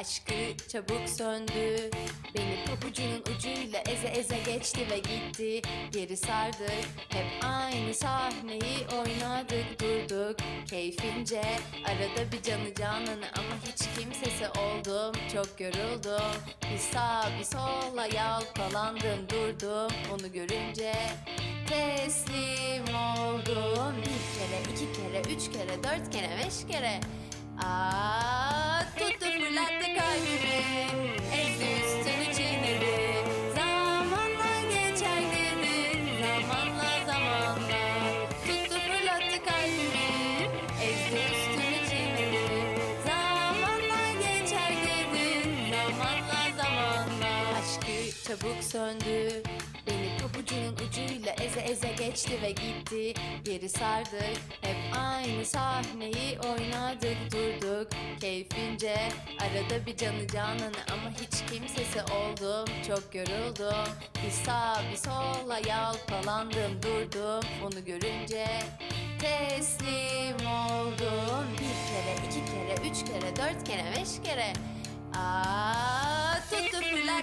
Aşkı çabuk söndü. Beni pabucunun ucuyla eze eze geçti ve gitti. Geri sardık hep aynı sahneyi oynadık durduk. Keyfince arada bir canı canını ama hiç kimsesi oldum. Çok yoruldum. Bir sağ bir sola yalpalandım durdum. Onu görünce teslim oldum. Bir kere iki kere üç kere dört kere beş kere. Aa, tuttu çabuk söndü. Beni pabucunun ucuyla eze eze geçti ve gitti. Geri sardık hep aynı sahneyi oynadık durduk. Keyfince arada bir canı canını ama hiç kimsesi oldum. Çok yoruldum bir sağ bir sola yalpalandım durdum. Onu görünce teslim oldum. Bir kere iki kere üç kere dört kere beş kere. Aa, tuttu kalbimi